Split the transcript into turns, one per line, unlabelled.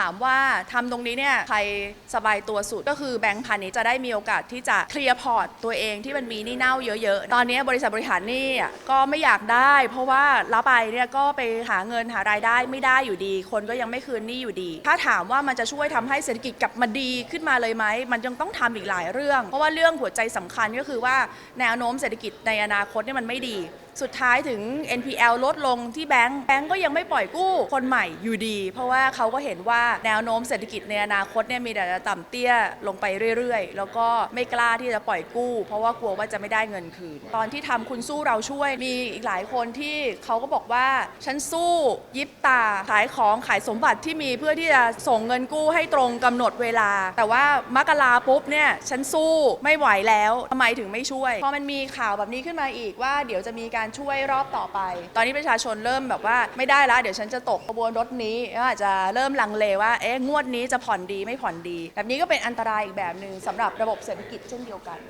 ถามว่าทำตรงนี้เนี่ยใครสบายตัวสุดก็คือแบงก์พาณิชย์จะได้มีโอกาสที่จะเคลียร์พอร์ตตัวเองที่มันมีนี้เน่าเยอะๆ ตอนนี้บริษัทบริหารนี่ก็ไม่อยากได้ เพราะว่ารับไปเนี่ยก็ไปหาเงินหารายได้ไม่ได้อยู่ดี คนก็ยังไม่คืนนี้อยู่ดี ถ้าถามว่ามันจะช่วยทำให้เศรษฐกิจกลับมาดีขึ้นมาเลยไหมมันยังต้องทำอีกหลายเรื่อง เพราะว่าเรื่องหัวใจสำคัญก็คือว่าแนวโน้มเศรษฐกิจในอนาคตเนี่ยมันไม่ดี สุดท้ายถึง NPL ลดลงที่แบงก์แบงก์ก็ยังไม่ปล่อยกู้คนใหม่อยู่ดี เพราะว่าเขาก็เห็นว่าแนวโน้มเศรษฐกิจในอนาคตเนี่ยมีแต่จะต่ำเตี้ยลงไปเรื่อยๆ แล้วก็ไม่กล้าที่จะปล่อยกู้ เพราะว่ากลัวว่าจะไม่ได้เงินคืน ตอนที่ทำคุณสู้เราช่วยมีอีกหลายคนที่เขาก็บอกว่า ฉันสู้ยิบตาขายของขายสมบัติที่มีเพื่อที่จะส่งเงินกู้ให้ตรงกำหนดเวลา แต่ว่ามกราปุ๊บเนี่ยฉันสู้ไม่ไหวแล้วทำไมถึงไม่ช่วยพอมันมีข่าวแบบนี้ขึ้นมาอีกว่าเดี๋ยวจะมีการช่วยรอบต่อไป ตอนนี้ประชาชนเริ่มแบบว่าไม่ได้ละเดี๋ยวฉันจะตกขบวนรถนี้ก็อาจจะเริ่มลังเลว่าเอ๊ะงวดนี้จะผ่อนดีไม่ผ่อนดี แบบนี้ก็เป็นอันตรายอีกแบบหนึ่งสำหรับระบบเศรษฐกิจเช่นเดียวกัน